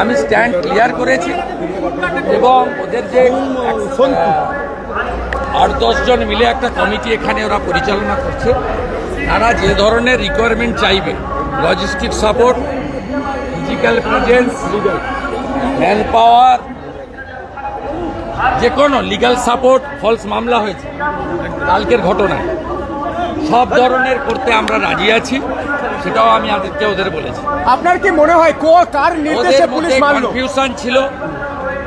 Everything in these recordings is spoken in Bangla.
আমি স্ট্যান্ড ক্লিয়ার করেছি এবং ওদের যে আট দশজন মিলে একটা কমিটি এখানে ওরা পরিচালনা করছে। তারা যে ধরনের রিকোয়ারমেন্ট চাইবে logistic support physical presence man power যে কোনো লিগ্যাল সাপোর্ট ফলস মামলা হয়েছে। কালকের ঘটনায়। সব ধরনের করতে আমরা রাজি আছি সেটাও আমি আদিত্য ওদের বলেছি। আপনার কি মনে হয় কো কার নির্দেশে পুলিশ মারলো? কনফিউশন ছিল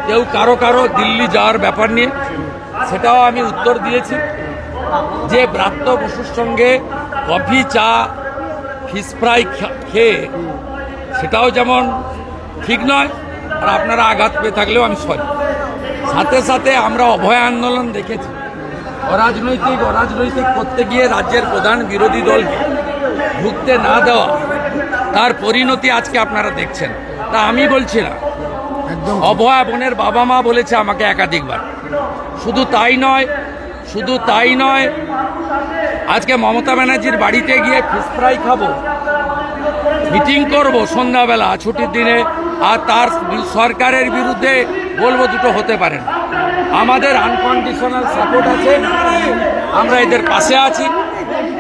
কেউ কারও কারও দিল্লি যাওয়ার ব্যাপার নিয়ে সেটাও আমি উত্তর দিয়েছি। যে ব্রাত্য বসুর সঙ্গে কফি চা ফিশ ফ্রাই খা- খেয়ে সেটাও যেমন ঠিক নয় আর আপনারা আঘাত পেয়ে থাকলেও আমি সরি। সাথে সাথে আমরা অভয় আন্দোলন দেখেছি। অরাজনৈতিক অরাজনৈতিক করতে গিয়ে রাজ্যের প্রধান বিরোধী দলকে ঢুকতে না দেওয়া তার পরিণতি আজকে আপনারা দেখছেন। তা আমি বলছি না। অভয়া বোনের বাবা মা বলেছে আমাকে একাধিকবার। শুধু তাই নয় শুধু তাই নয় আজকে মমতা ব্যানার্জির বাড়িতে গিয়ে ফিশ ফ্রাই খাব মিটিং করব সন্ধ্যাবেলা ছুটির দিনে আর তার সরকারের বিরুদ্ধে বলব দুটো হতে পারে না। আমাদের আনকন্ডিশনাল সাপোর্ট আছে। আমরা এদের পাশে আছি।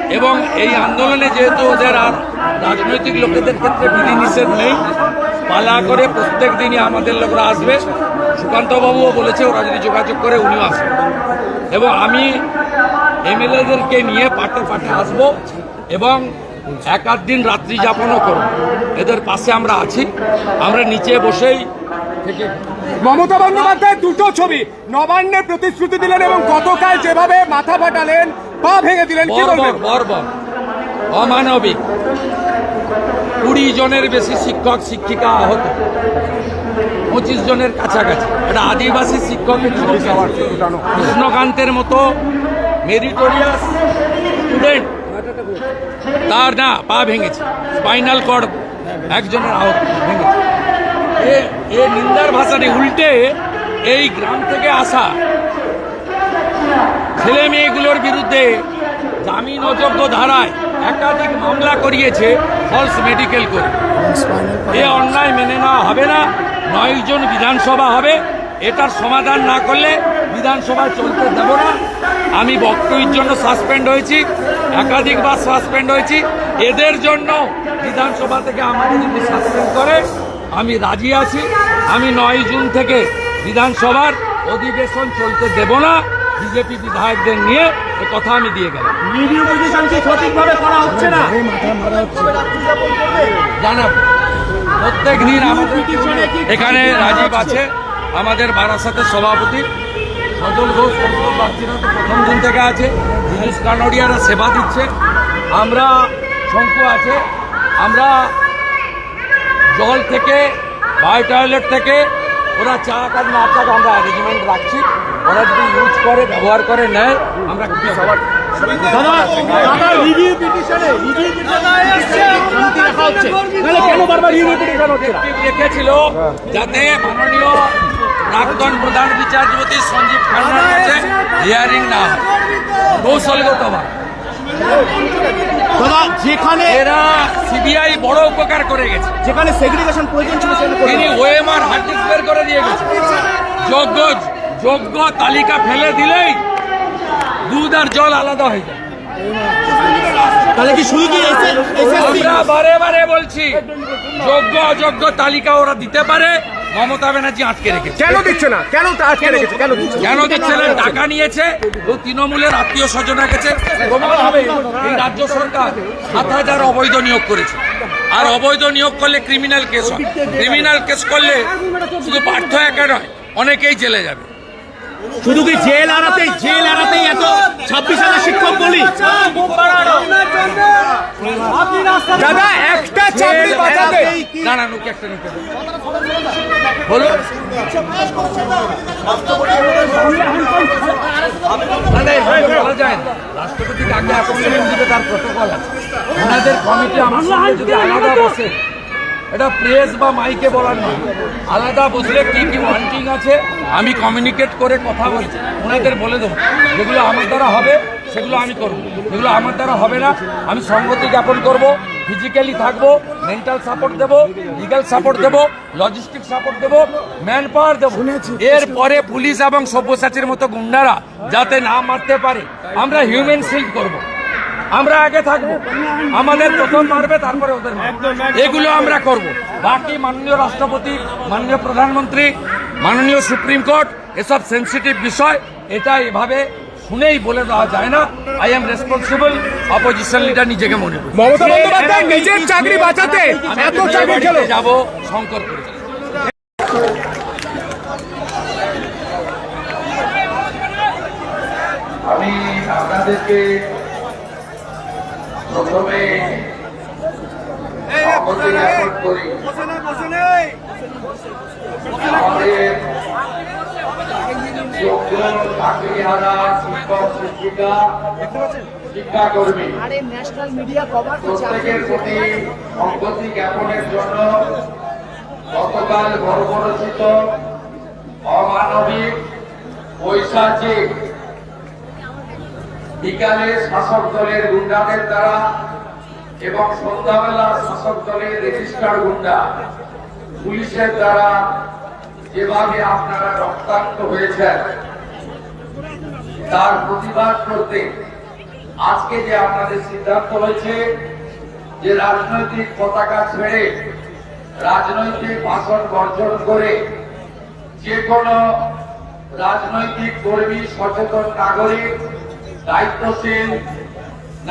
এবং এই আন্দোলনে যেহেতু ওদের আর রাজনৈতিক লোকেদের ক্ষেত্রে বিধিনিষেধ নেই, পালা করে প্রত্যেক দিনই আমাদের লোকরা আসবে। সুকান্তবাবুও বলেছে, ওরা যদি যোগাযোগ করে উনিও আসবে। এবং আমি এমএলএদেরকে নিয়ে পাটে পাটে আসব। এবং এক আধ দিন রাত্রি যাপনও করব এদের পাশে আমরা আছি। আমরা নিচে বসেই থেকে মমতা বন্দ্যোপাধ্যায় দুটো ছবি নবান্নের প্রতিশ্রুতি দিলেন এবং গতকাল যেভাবে মাথা ফাটালেন পা ভেঙে দিলেন বর্বর অমানবিক। কুড়ি জনের বেশি শিক্ষক শিক্ষিকা আহত। পঁচিশ জনের কাছাকাছি। এটা আদিবাসী শিক্ষকের ছবি কৃষ্ণকান্তের মতো মেরিটোরিয়াস স্টুডেন্ট তার না, পা ভেঙেছে। স্পাইনাল কর্ড একজনের আহত ভেঙেছে। এ এ নিন্দার ভাষাটি উল্টে এই গ্রাম থেকে আসা ছেলে মেয়েগুলোর বিরুদ্ধে জামিন অযোগ্য ধারায় একাধিক মামলা করিয়েছে ফলস মেডিকেল করে এ অন্যায় মেনে নেওয়া হবে না, নয় জন বিধানসভা হবে, এটার সমাধান না করলে বিধানসভায় চলতে দেব না। আমি বক্তব্যের জন্য সাসপেন্ড হয়েছি একাধিকবার সাসপেন্ড হয়েছি। এদের জন্য বিধানসভা থেকে আমাকে যদি সাসপেন্ড করে আমি রাজি আছি। আমি নয় জুন থেকে বিধানসভার অধিবেশন চলতে দেব না। বিজেপি বিধায়কদের নিয়ে এ কথা আমি দিয়ে গেলাম। সঠিকভাবে করা হচ্ছে না। জানাব। প্রত্যেক দিন আমাদের এখানে রাজীব আছে। আমাদের বারাসাতের সভাপতি। সজল ঘোষ কৌশল বাগচিরা তো প্রথম দিন থেকে আছে। জিনিস কানোডিয়ারা সেবা দিচ্ছে। আমরা শঙ্কু আছে। আমরা জল থেকে বায়ো টয়লেট থেকে ওরা চা কাজ না চাক আমরা অ্যারেঞ্জমেন্ট রাখছি। ওরা যদি ইউজ করে ব্যবহার করে নেয় আমরা খুবই সবার। দাদা দাদা রিভিউ পিটিশনে রিভিউ পিটিশনে শান্তি রাখা হচ্ছে। তাহলে কেন বারবার রিভিউ পিটিশন হচ্ছে না? directive রেখেছিল যাতে মাননীয় প্রাক্তন প্রধান বিচারপতি সঞ্জীব খান্নার কাছে হিয়ারিং না কৌশলগতভাবে দাদা যেখানে এরা সিবিআই বড় উপকার করে গেছে। যেখানে সেগ্রিগেশন প্রয়োজন ছিল তিনি ওএমআর হার্ড ডিস্ক বের করে দিয়ে গেছে। যোগ্য যোগ্য তালিকা ফেলে দিলেই দুধ আর জল আলাদা হয়ে যায়। তাহলে কি শুধু কি আমরা বারে বারে বলছি যোগ্য অযোগ্য তালিকা ওরা দিতে পারে মমতা ব্যানার্জি আটকে রেখেছে। কেন দিচ্ছে না? কেন তা আটকে রেখেছে? কেন দিচ্ছে? কেন দিচ্ছে না? টাকা নিয়েছে ও তৃণমূলের আত্মীয় স্বজন কাছে। প্রমাণ হবে এই রাজ্য সরকার সাত হাজার অবৈধ নিয়োগ করেছে। আর অবৈধ নিয়োগ করলে ক্রিমিনাল কেস হয়। ক্রিমিনাল কেস করলে শুধু পার্থ একা নয় অনেকেই জেলে যাবে। শুধু কি জেল এড়াতেই জেল এড়াতেই এত ছাব্বিশ হাজার শিক্ষক বলি? দাদা একটা চাকরি বাঁচাতে একটা নিতে বলো। রাষ্ট্রপতি কাকে অ্যাপয়েন্টমেন্ট তার প্রোটোকল আছে। ওনাদের কমিটি আমার সঙ্গে যদি আলাদা বসে এটা প্রেস বা মাইকে বলার নয়। আলাদা বসলে কি কি ওয়ান্টিং আছে আমি কমিউনিকেট করে কথা বলছি। ওনাদের বলে দেবো। যেগুলো আমার দ্বারা হবে সেগুলো আমি করব। যেগুলো আমার দ্বারা হবে না আমি সংগতি জ্ঞাপন করব ফিজিক্যালি থাকব মেন্টাল সাপোর্ট দেবো লিগাল সাপোর্ট দেবো লজিস্টিক সাপোর্ট দেবো ম্যান পাওয়ার দেবো এরপরে পুলিশ এবং সব্যসাচীর মতো গুন্ডারা যাতে না মারতে পারে আমরা হিউম্যান শিল্ড করব। আমরা আগে থাকব। আমাদের প্রথম মারবে তারপরে ওদের। এগুলো আমরা করব। বাকি মাননীয় রাষ্ট্রপতি মাননীয় প্রধানমন্ত্রী মাননীয় সুপ্রিম কোর্ট এসব সেন্সিটিভ বিষয় এটা এভাবে শুনেই বলে দেওয়া যায় না। I am responsible opposition leader নিজেকে মনে করি। মমতা বন্দ্যোপাধ্যায় নিজের চাকরি বাঁচাতে আমি এত চাকরি খেলো। যাব শঙ্কর করে আমি আপনাদেরকে প্রথমে অবধি জ্ঞাপন করি আমাদের যোগ্য চাকরিহারা শিক্ষক শিক্ষাকর্মী প্রত্যেকের প্রতি জ্ঞাপনের জন্য গতকাল গর্বরচিত অমানবিক পৈশাচিক বিকালে শাসক দলের গুন্ডাদের দ্বারা এবং সন্ধ্যাবেলা শাসক দলের রেজিস্টার গুন্ডা পুলিশের দ্বারা যেভাবে আপনারা রক্তাক্ত হয়েছেন তার প্রতিবাদ করতে। আজকে যে আপনাদের সিদ্ধান্ত হয়েছে যে রাজনৈতিক পতাকা ছেড়ে রাজনৈতিক ভাষণ বর্জন করে যে কোনো রাজনৈতিক কর্মী, সচেতন নাগরিক, দায়িত্বশীল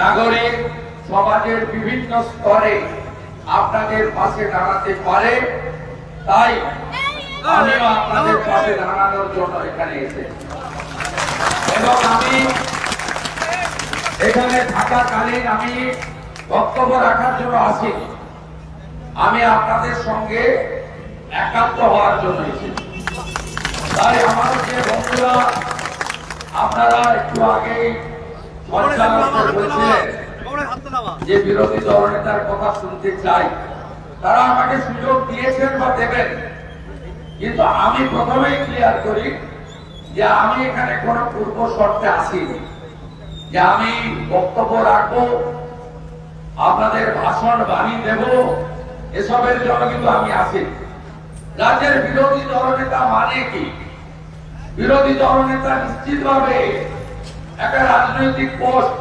নাগরিক সমাজের বিভিন্ন স্তরে আপনাদের পাশে দাঁড়াতে পারে। তাই আমিও আপনাদের পাশে দাঁড়ানোর জন্য এখানে এসেছি। এবং আমি এখানে থাকাকালীন আমি বক্তব্য রাখার জন্য আসিনি আমি আপনাদের সঙ্গে একাত্ম হওয়ার জন্য এসেছি তাই আমার যে বন্ধুরা আপনারা একটু বলছিলেন যে বিরোধী দলনেতার কথা শুনতে চাই। তারা আমাকে সুযোগ দিয়েছেন বা দেবেন। কিন্তু আমি প্রথমেই ক্লিয়ার করি যে আমি এখানে কোনো পূর্ব শর্তে আসিনি। যে আমি বক্তব্য রাখব, আপনাদের ভাষণ বাণী দেব, এসবের জন্য কিন্তু আমি আসিনি। রাজ্যের বিরোধী দলনেতা মানে কি? বিরোধী দলনেতা নিশ্চিতভাবে একটা রাজনৈতিক পোস্ট।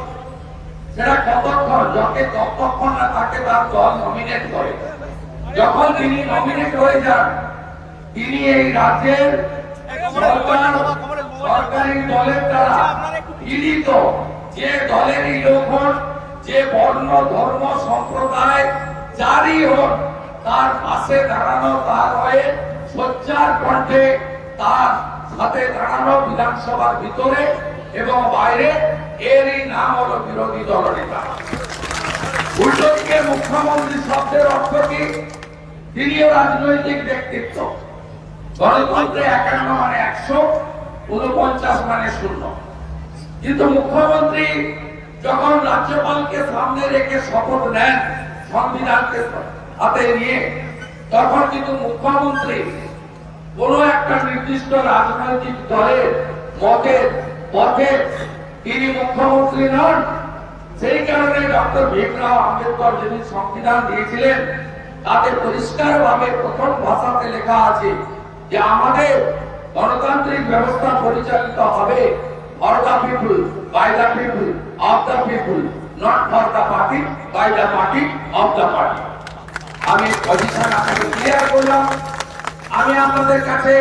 সেটা কতক্ষণ যখন ততক্ষণ না তাকে তার দল নমিনেট করে। যখন তিনি নমিনেট হয়ে যান, তিনি এই রাজ্যের বিধানসভার ভিতরে এবং বাইরে, এরই নাম হলো বিরোধী দলনেতা। উল্টো দিকে মুখ্যমন্ত্রী শব্দের অর্থ কি? তিনিও রাজনৈতিক ব্যক্তিত্ব। গণতন্ত্রে একান্ন মানে একশো উনপঞ্চাশ মানে শূন্য। কিন্তু মুখ্যমন্ত্রী যখন রাজ্যপালকে সামনে রেখে শপথ নেন সংবিধানকে হাতে নিয়ে, তখন কিন্তু মুখ্যমন্ত্রী কোন একটা নির্দিষ্ট রাজনৈতিক দলের মতের পথে তিনি মুখ্যমন্ত্রী নন। সেই কারণে ডক্টর ভীমরাও আম্বেদকর যিনি সংবিধান দিয়েছিলেন, তাতে পরিষ্কার ভাবে প্রথম ভাষাতে লেখা আছে যে আমাদের গণতান্ত্রিক ব্যবস্থা পরিচালিত হবে for the people by of not for party by party of party আমি পজিশন আপনাকে ক্লিয়ার করলাম। আমি আপনাদের কাছে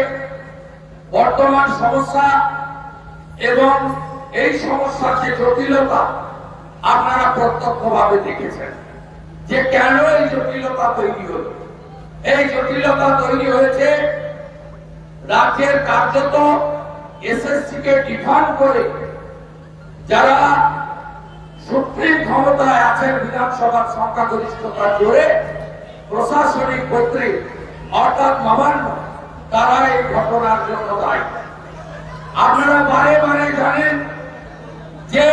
বর্তমান সমস্যা এবং এই সমস্যার যে জটিলতা আপনারা প্রত্যক্ষভাবে দেখেছেন, যে কেন এই জটিলতা তৈরি হলো? এই জটিলতা তৈরি হয়েছে রাজ্যের কার্যত এসএসসি কে ডিফান্ড করে যারা সুপ্রিম ক্ষমতায় আছেন বিধানসভার সংখ্যাগরিষ্ঠতার জোরে, প্রশাসনিক কর্তৃক, অর্থাৎ নবান্ন তারা এই ঘটনার জন্য দায়ী। আপনারা বারে বারে জানেন যে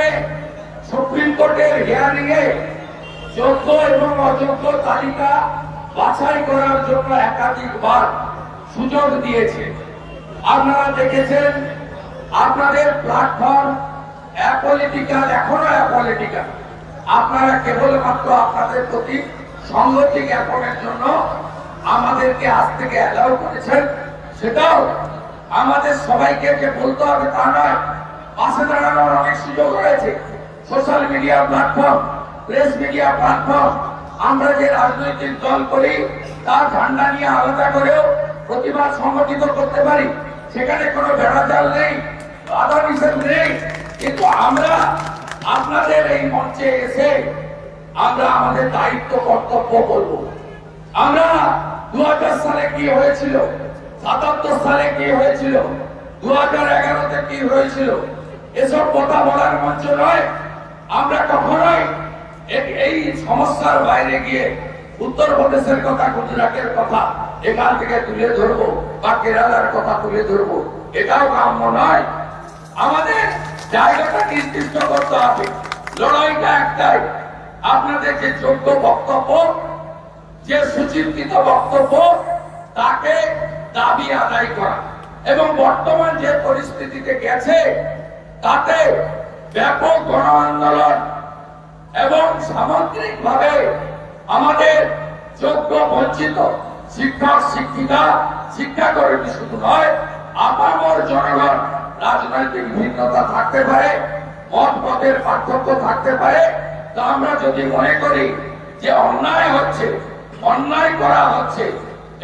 সুপ্রিম কোর্টের হিয়ারিং এ যোগ্য এবং অযোগ্য তালিকা বাছাই করার জন্য একাধিকবার সুযোগ দিয়েছে। আপনারা দেখেছেন, আপনাদের প্ল্যাটফর্ম অ্যাপলিটিক্যাল এখনও অ্যাপলিটিক্যাল আপনারা কেবলমাত্র আপনাদের প্রতি সংগতি জ্ঞাপনের জন্য আমাদেরকে আজ থেকে অ্যালাউ করেছেন। সেটাও আমাদের সবাইকে যে বলতে হবে তা নয়, পাশে দাঁড়ানোর অনেক সুযোগ রয়েছে। Social media platform press media platform আমরা যে রাজনৈতিক দল করি, তার ঝান্ডা নিয়ে আলাদা করেও প্রতিবাদ সংগঠিত করতে পারি। সেখানে কোনো বেড়াজাল নেই, বাধা নিষেধ নেই। কিন্তু আমরা, আপনাদের এই মঞ্চে এসে আমরা আমাদের দায়িত্ব, কর্তব্য বলব। আমরা দু সালে কি হয়েছিল, সাতাত্তর সালে কি হয়েছিল দু হাজার এগারোতে কি হয়েছিল, এসব কথা বলার মঞ্চ নয়। আমরা কখনোই এই সমস্যার বাইরে গিয়ে উত্তরপ্রদেশের কথা, গুজরাটের কথা এখান থেকে তুলে ধরবো বা কেরালার কথা তুলে ধরবো। এটাও কাম্য নয়। আমাদের জায়গাটা নির্দিষ্ট করতে হবে। লড়াইটা একটাই। আপনাদের যে যোগ্য বক্তব্য, যে সুচিন্তিত বক্তব্য, তাকে দাবি আদায় করা। এবং বর্তমান যে পরিস্থিতিতে গেছে, তাতে ব্যাপক গণ আন্দোলন এবং সামগ্রিকভাবে আমাদের যোগ্য বঞ্চিত শিক্ষক শিক্ষিকা শিক্ষাকর্মী শুধু নয়, আপামর জনগণ রাজনৈতিক ভিন্নতা থাকতে পারে মত মতের পার্থক্য থাকতে পারে। তা আমরা যদি মনে করি যে অন্যায় হচ্ছে, অন্যায় করা হচ্ছে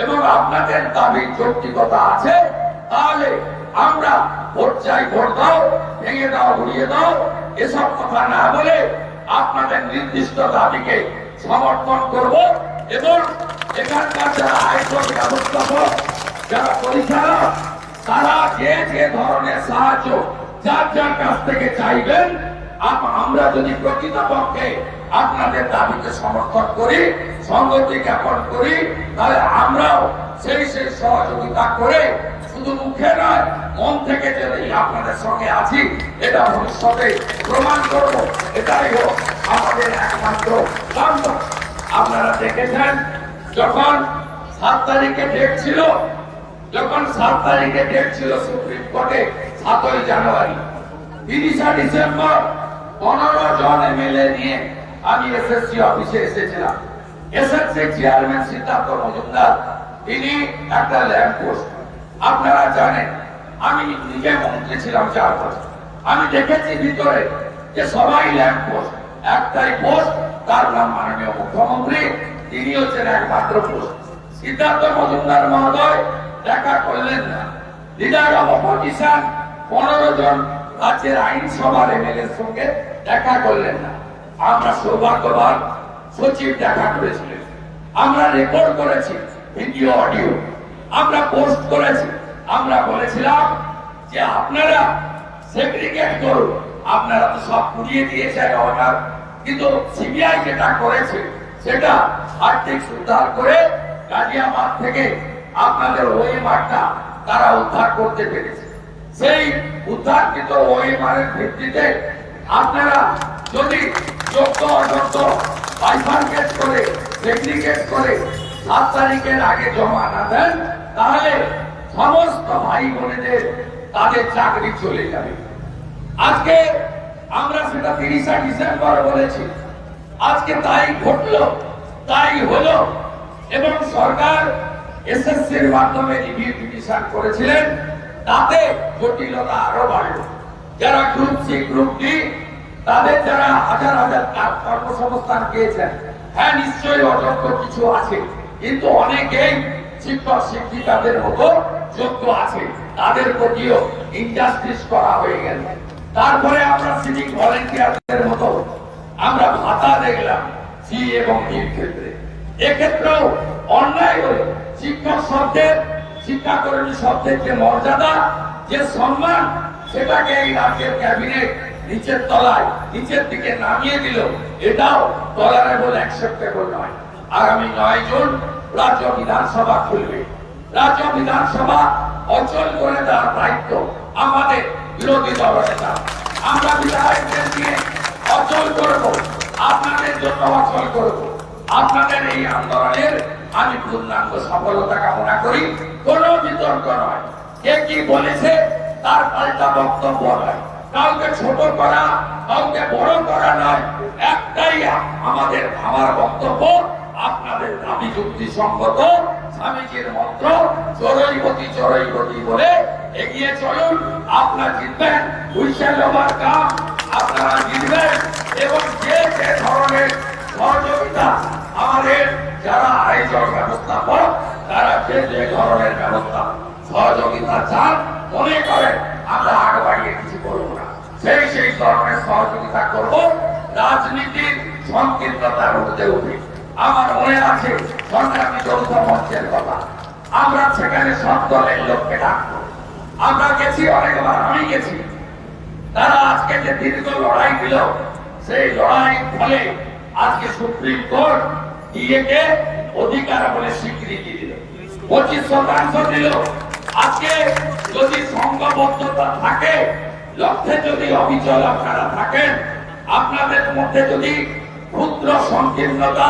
এবং আপনাদের দাবি যৌক্তিকতা আছে, তাহলে আমরা ভোট চাই, ভোট দাও, ভেঙে দাও উড়িয়ে দাও। এসব কথা না বলে আপনাদের নির্দিষ্ট দাবিকে সমর্থন করব এবং এখানকার যারা আয়কর ব্যবস্থাপক, যারা পরিচালক, তারা যে যে ধরনের সাহায্য যার যার কাছ থেকে চাইবেন, আম- আমরা যদি প্রকৃতপক্ষে আপনাদের দাবিকে সমর্থন করি সংগতি জ্ঞাপন করি, তাহলে আমরাও সেই সেই সহযোগিতা করে শুধু মুখে নয়, মন থেকে যদি আপনাদের সঙ্গে আছি, এটা ভবিষ্যতে প্রমাণ করব। এটাই হোক আমাদের একমাত্র আপনারা দেখেছেন যখন সাত তারিখে ডেট ছিল, যখন সাত তারিখে ডেট ছিল সুপ্রিম কোর্টে, সাতই জানুয়ারি, তিরিশা ডিসেম্বর, পনেরো জন এমএলএ নিয়ে আমি এসএসসি অফিসে এসেছিলাম। এসএসসি চেয়ারম্যান সিদ্ধার্থ মজুমদার, তিনি একটা ল্যাম্প পোস্ট আপনারা জানেন, আমি নিজে মন্ত্রী ছিলাম চার বছর। আমি দেখেছি ভিতরে যে সবাই ল্যাম্প পোস্ট একটাই পোস্ট তার নাম মাননীয় মুখ্যমন্ত্রী তিনি হচ্ছেন একমাত্র পোস্ট সিদ্ধার্থ মজুমদার মহোদয় দেখা করলেন না। লিডার অফ অপোজিশন পনেরো জন রাজ্যের আইনসভার এমএলএর সঙ্গে দেখা করলেন না। আমরা সৌভাগ্যবান সচিব দেখা করেছিলেন। আমরা রেকর্ড করেছি ভিডিও অডিও আমরা পোস্ট করেছি। আমরা বলেছিলাম যে আপনারা সেগ্রিগেট করুন। আপনারা তো সব পুড়িয়ে দিয়েছেন অর্ডার কিন্তু সিবিআই যেটা করেছে সেটা আর্থিক উদ্ধার করে গাজিয়াবাদ থেকে আপনাদের ওই মাঠটা তারা উদ্ধার করতে পেরেছে। সেই উদ্ধারকৃত ওই ওএমআরের ভিত্তিতে আপনারা যদি যোগ্য অযোগ্য বাইফার্কেট করে সেগ্রিগেট করে সাত তারিখের আগে জমা না দেন, তাহলে সমস্ত ভাই বোনেদের তাদের চাকরি চলে যাবে। আজকে আমরা সেটা তিরিশা ডিসেম্বর বলেছি। আজকে তাই ঘটলো, তাই হলো, এবং সরকার এসএসসির মাধ্যমে রিভিউ করেছিলেন, তাতে জটিলতা আরও বাড়লো। যারা গ্রুপ সি গ্রুপ ডি তাদের যারা হাজার হাজার কর্মসংস্থান পেয়েছেন হ্যাঁ নিশ্চয়ই অযোগ্য কিছু আছে, কিন্তু অনেকেই শিক্ষক, শিক্ষিকাদের মতো যোগ্য আছে, তাদের প্রতিও ইন্ডাস্ট্রিজ করা হয়ে গেল তারপরে আমরা সিভিক ভলেন্টিয়ারদের মতো দেখলাম, সি এবং ডির ক্ষেত্রে। এক্ষেত্রেও অন্যায় হলে শিক্ষক শব্দের, শিক্ষাকর্মী শব্দের যে মর্যাদা, যে সম্মান, সেটাকে এই রাজ্যের ক্যাবিনেট নিচের তলায়, নিচের দিকে নামিয়ে দিল। এটাও টলারেবল অ্যাকসেপ্টেবল নয়। আগামী নয় জুন রাজ্য বিধানসভা খুলবে। রাজ্য বিধানসভা অচল করে দেওয়ার দায়িত্ব আমাদের বিরোধী দল নেতা। আমরা বিধায়কদের নিয়ে অচল করব। আপনাদের জন্য অচল করব। আপনাদের এই আন্দোলনের আমি পূর্ণাঙ্গ সফলতা কামনা করি। কোনো বিতর্ক নয়। কে কি বলেছে তার পাল্টা বক্তব্য নয়। কাউকে ছোট করা, কাউকে বড় করা নয়। একটাই আমাদের, আমার বক্তব্য, আপনাদের দাবি যুক্তি সঙ্গত, স্বামীজির মন্ত্র চরৈবতী চরৈবতী বলে এগিয়ে চলুন। আপনারা জিতবেন হুইসেল আপনারা জিতবেন। এবং যে যে ধরনের সহযোগিতা আমাদের যারা আয়োজক ব্যবস্থাপক, তারা যে যে ধরনের ব্যবস্থা, সহযোগিতা চান, মনে করেন আমরা আগ বাড়িয়ে কিছু করব না। সেই সেই ধরনের সহযোগিতা করব, রাজনীতির সংকীর্ণতার মধ্যে উঠে আমার মনে আছে, সংগ্রামী যৌথ মঞ্চের কথা। আমরা সেখানে সব দলের লোককে ডাকবো। আমরা গেছি অনেকবার, আমি গেছি। তারা আজকে যে দীর্ঘ লড়াই দিল সেই লড়াই ফলে আজকে সুপ্রিম কোর্ট ডিএকে অধিকার বলে স্বীকৃতি দিল। পঁচিশ শতাংশ দিল। আজকে যদি সংঘবদ্ধতা থাকে, লক্ষ্যে যদি অবিচল আপনারা থাকেন, আপনাদের মধ্যে যদি ক্ষুদ্র সংকীর্ণতা,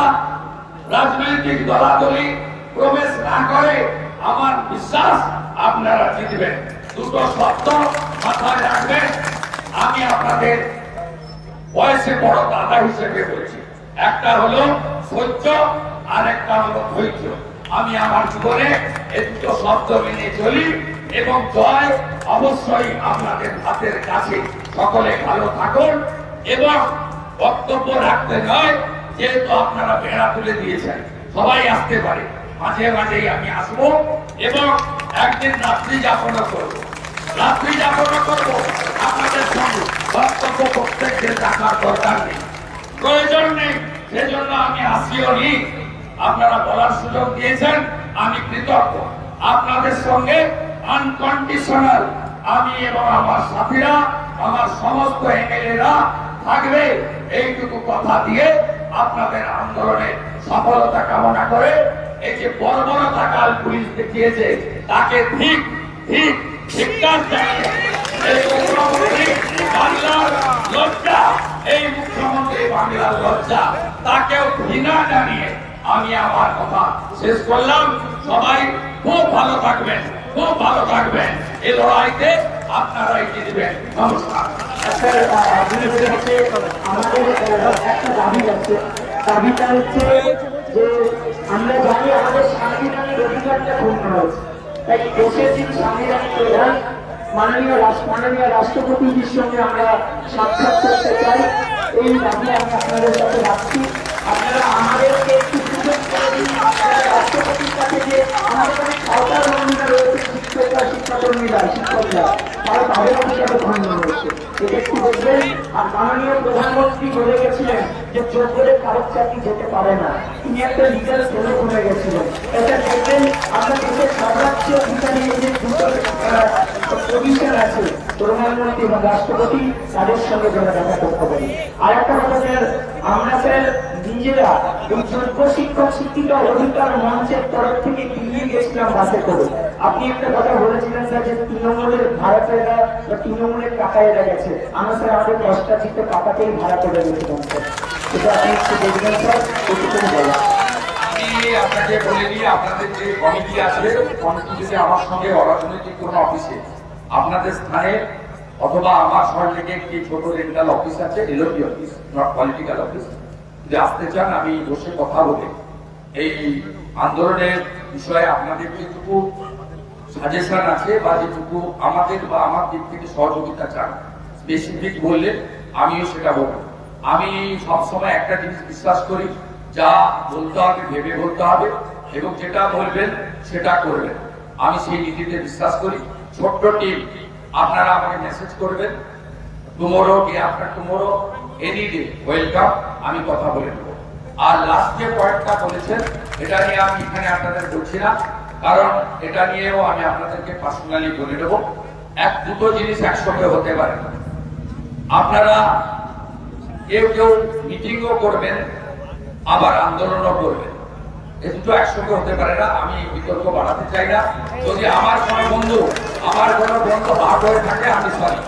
রাজনৈতিক দলাদলি প্রবেশ না করে, আমার বিশ্বাস আপনারা জিতবেন। দুটো শব্দ মাথায় রাখবেন। আমি আপনাদের বয়সে বড় দাদা হিসেবে বলছি একটা হলো সহ্য আর একটা হলো ধৈর্য। আমি আমার জীবনে এই দুটো শব্দ মেনে চলি এবং জয় অবশ্যই আপনাদের হাতের কাছে। সকলে ভালো থাকুন এবং বক্তব্য রাখতে নয়, যেহেতু আপনারা বেড়া তুলে দিয়েছেন, সবাই আসতে পারে। মাঝে মাঝেই আমি আসব এবং একদিন রাত্রি যাপনও করব। রাত্রি যাপন করব আপনাদের সঙ্গে। বক্তব্য প্রত্যেকদের রাখার দরকার নেই প্রয়োজন নেই, সেজন্য আমি আসিও নি আপনারা বলার সুযোগ দিয়েছেন, আমি কৃতজ্ঞ। আপনাদের সঙ্গে আনকন্ডিশনাল আমি এবং আমার সাথীরা, আমার সমস্ত এমএলএরা থাকবে। এইটুকু কথা দিয়ে আপনাদের আন্দোলনে সফলতা কামনা করে এই যে বর্বরতা কাল পুলিশ দেখিয়েছে, তাকে ঠিক ঠিক জানিয়ে এই বাংলার লজ্জা, এই মুখ্যমন্ত্রী বাংলার লজ্জা, তাকেও ঘৃণা জানিয়ে আমি আমার কথা শেষ করলাম। সবাই খুব ভালো থাকবেন, খুব ভালো থাকবেন। এই লড়াইতে আপনারাই জিতবেন। নমস্কার। আমাদের একটা দাবি আছে দাবিটা হচ্ছে যে আমরা জানি আমাদের সাংবিধানিক অধিকারটা পূর্ণ হয়েছে। তাই দেশের যিনি সাংবিধানিক প্রধান। মাননীয় মাননীয় রাষ্ট্রপতিজির সঙ্গে আমরা সাক্ষাৎ করতে চাই। এই দাবি আমি আপনাদের সাথে রাখছি। আপনারা আমাদেরকে একটু সুযোগ করে দিন। রাষ্ট্রপতির কাছে যে আমাদের সরকার শিক্ষাকর্মীরা শিক্ষকরা তারা তাদের হয়েছে একটু দেখবেন, আর মাননীয় প্রধানমন্ত্রী বলে গেছিলেন যে চাকরি যেতে পারে না। তিনি একটা সেলে বলে গেছিলেন। এটা দেখবেন, আমরা দেশের অধিকারী যে আছে প্রধানমন্ত্রী এবং রাষ্ট্রপতি, তাদের সঙ্গে যারা দেখা করতে পারি আর একটা কথা আমরা স্যার নিজেরা যোগ্য শিক্ষক অধিকার মঞ্চের তরফ থেকে গেছিলাম বাসে করে। আপনি একটা কথা বলেছিলেন, স্যার, যে তৃণমূলের বা তৃণমূলের কাকায়েরা গেছে। আমরা, স্যার, আমাদের দশটা কাকাতেই ভাড়া করে গেছিলাম, স্যার। এটা আপনি একটু দেখবেন, স্যার বলা আপনাকে বলে আপনাদের যে কমিটি আছে আমার সঙ্গে অরাজনৈতিক কোনো অফিসে, আপনাদের স্থানে অথবা আমার একটি ছোট রেন্টাল অফিস আছে LOP office not political office যদি আসতে চান, আমি বসে কথা বলে। এই আন্দোলনের বিষয়ে আপনাদের যেটুকু সাজেশন আছে বা যেটুকু আমাদের বা আমার দিক থেকে সহযোগিতা চান স্পেসিফিক বললে আমিও সেটা বলব। আমি সবসময় একটা জিনিস বিশ্বাস করি, যা বলতে হবে, ভেবে বলতে হবে, এবং যেটা বলবেন, সেটা করবেন। আমি সেই নীতিতে বিশ্বাস করি। ছোট্ট টিম আপনারা আমাকে মেসেজ করবেন। Tomorrow day after tomorrow any day welcome, আমি কথা বলে নেব। আর লাস্ট যে পয়েন্টটা বলেছেন, এটা নিয়ে আমি এখানে আপনাদের বলছি না, কারণ এটা নিয়েও আমি আপনাদেরকে পার্সোনালি বলে দেবো এক, দুটো জিনিস একসঙ্গে হতে পারে। আপনারা কেউ কেউ মিটিংও করবেন, আবার আন্দোলনও করবেন। এ দুটো একসঙ্গে হতে পারে না, আমি বিতর্ক বাড়াতে চাই না। যদি আমার কোনো বন্ধু, আমার কোনো বন্ধু ভাগ হয়ে থাকে, আমি সরি